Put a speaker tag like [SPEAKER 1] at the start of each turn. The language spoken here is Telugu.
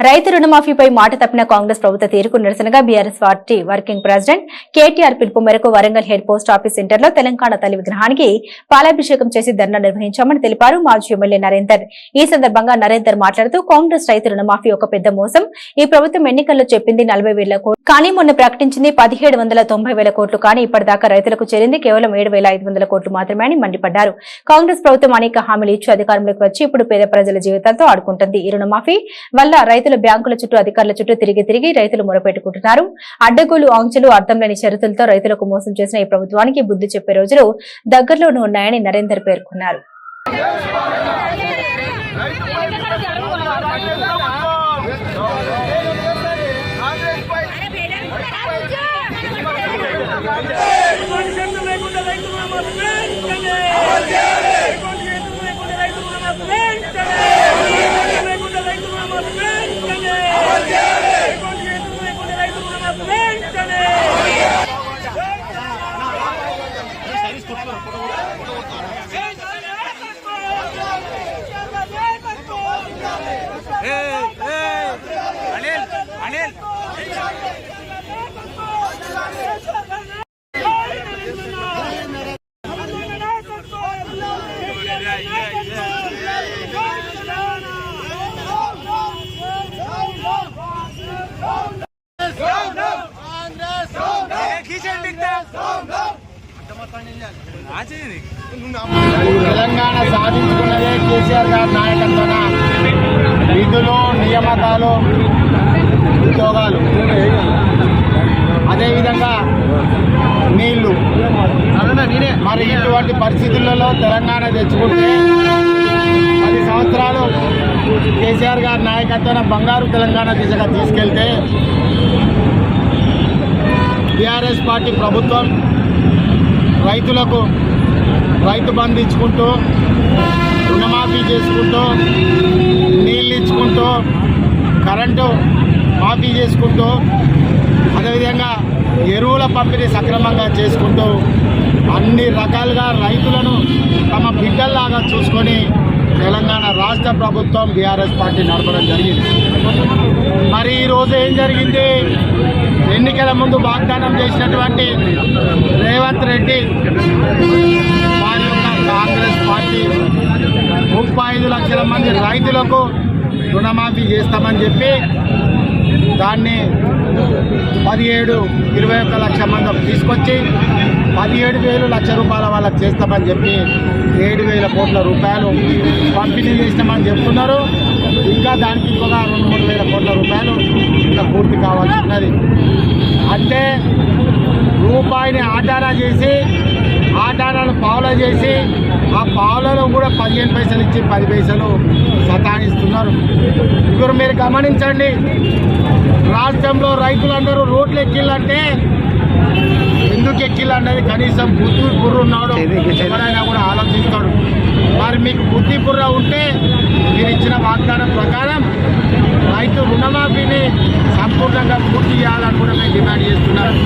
[SPEAKER 1] రైతు రుణమాఫీపై మాట తప్పిన కాంగ్రెస్ ప్రభుత్వ తీరుకు నిరసనగా BRS party working president KTR పిలుపు మేరకు వరంగల్ హెడ్ పోస్ట్ ఆఫీస్ సెంటర్లో తెలంగాణ తల్లి విగ్రహానికి పాలాభిషేకం చేసి ధర్నా నిర్వహించామని తెలిపారు మాజీ ఎమ్మెల్యే నరేందర్. ఈ సందర్భంగా నరేందర్ మాట్లాడుతూ కాంగ్రెస్ రైతు రుణమాఫీ ఒక పెద్ద మోసం. ఈ ప్రభుత్వం ఎన్నికల్లో చెప్పింది నలభై వేల కోట్లు. కానీ మొన్న ప్రకటించింది పదిహేడు వందల తొంభై వేల కోట్లు. కానీ ఇప్పటిదాకా రైతులకు చేరింది కేవలం ఏడు వేల ఐదు వందల కోట్లు మాత్రమే అని మండిపడ్డారు. కాంగ్రెస్ ప్రభుత్వం అనేక హామీలు ఇచ్చి అధికారంలోకి వచ్చి ఇప్పుడు పేద ప్రజల జీవితాలతో ఆడుకుంటుంది. ఈ రుణమాఫీ వల్ల రైతుల బ్యాంకుల చుట్టూ అధికారుల చుట్టూ తిరిగి తిరిగి రైతులు మొరపెట్టుకుంటున్నారు అడ్డగోలు ఆంక్షలు అర్థం లేని షరతులతో రైతులకు మోసం చేసిన ఈ ప్రభుత్వానికి బుద్ధి చెప్పే రోజులు దగ్గరలోనే ఉన్నాయని నరేందర్ పేర్కొన్నారు
[SPEAKER 2] ఎటువంటి చట్టం లేకుండా రైతు రుణమాఫీ వెంటనే! ఎటువంటి చట్టం లేకుండా రైతు రుణమాఫీ వెంటనే! చట్టం లేకుండా రైతు రుణమాఫీ వెంటనే! ఎటువంటి చట్టం లేకుండా రైతు రుణమాఫీ వెంటనే!
[SPEAKER 3] అనిల్ అనిల్ ఖీచండి
[SPEAKER 4] తెలంగాణ సాధించుకున్నదే కేసీఆర్ గారి నాయకత్వన విధులు నియామకాలు ఉద్యోగాలు. అదేవిధంగా నీళ్ళు. మరి ఇటువంటి పరిస్థితులలో తెలంగాణ తెచ్చుకుంటే పది సంవత్సరాలు కేసీఆర్ గారి నాయకత్వాన బంగారు తెలంగాణ దిశగా తీసుకెళ్తే టీఆర్ఎస్ పార్టీ ప్రభుత్వం రైతులకు రైతు బంధు ఇచ్చుకుంటూ రుణమాఫీ చేసుకుంటూ నీళ్ళు ఇచ్చుకుంటూ కరెంటు మాఫీ చేసుకుంటూ అదేవిధంగా ఎరువుల పంపిణీ సక్రమంగా చేసుకుంటూ అన్ని రకాలుగా రైతులను తమ బిడ్డల్లాగా చూసుకొని తెలంగాణ రాష్ట్ర ప్రభుత్వం బీఆర్ఎస్ పార్టీ నడపడం జరిగింది. మరి ఈరోజు ఏం జరిగింది? ఎన్నికల ముందు వాగ్దానం చేసినటువంటి రేవంత్ రెడ్డి వారి యొక్క కాంగ్రెస్ పార్టీ ముప్పై ఐదు లక్షల మంది రైతులకు రుణమాఫీ చేస్తామని చెప్పి దాన్ని పదిహేడు ఇరవై ఒక్క లక్ష మంది తీసుకొచ్చి పదిహేడు వేలు లక్ష రూపాయల వాళ్ళకి చేస్తామని చెప్పి ఏడు వేల కోట్ల రూపాయలు పంపిణీ చేస్తామని చెప్తున్నారు. ఇంకా దానికి ఇంకొక రెండు మూడు వేల కోట్ల రూపాయలు ఇంకా పూర్తి కావాల్సి ఉన్నది అంటే రూపాయిని ఆటారా చేసి ఆటారాలు పావులా చేసి ఆ పావులలో కూడా పదిహేను పైసలు ఇచ్చి పది పైసలు సతాయిస్తున్నారు. ఇప్పుడు మీరు గమనించండి రాష్ట్రంలో రైతులందరూ రోడ్లు ఎక్కిళ్ళంటే ఎందుకు ఎక్కిళ్ళన్నది కనీసం బుద్ధి బుర్ర ఉన్నాడు ఎవరైనా కూడా ఆలోచిస్తాడు. మరి మీకు బుద్ధి బుర్ర ఉంటే మీరు ఇచ్చిన వాగ్దానం ప్రకారం రైతు రుణమాఫీని సంపూర్ణంగా పూర్తి చేయాలని కూడా మేము డిమాండ్ చేస్తున్నాం.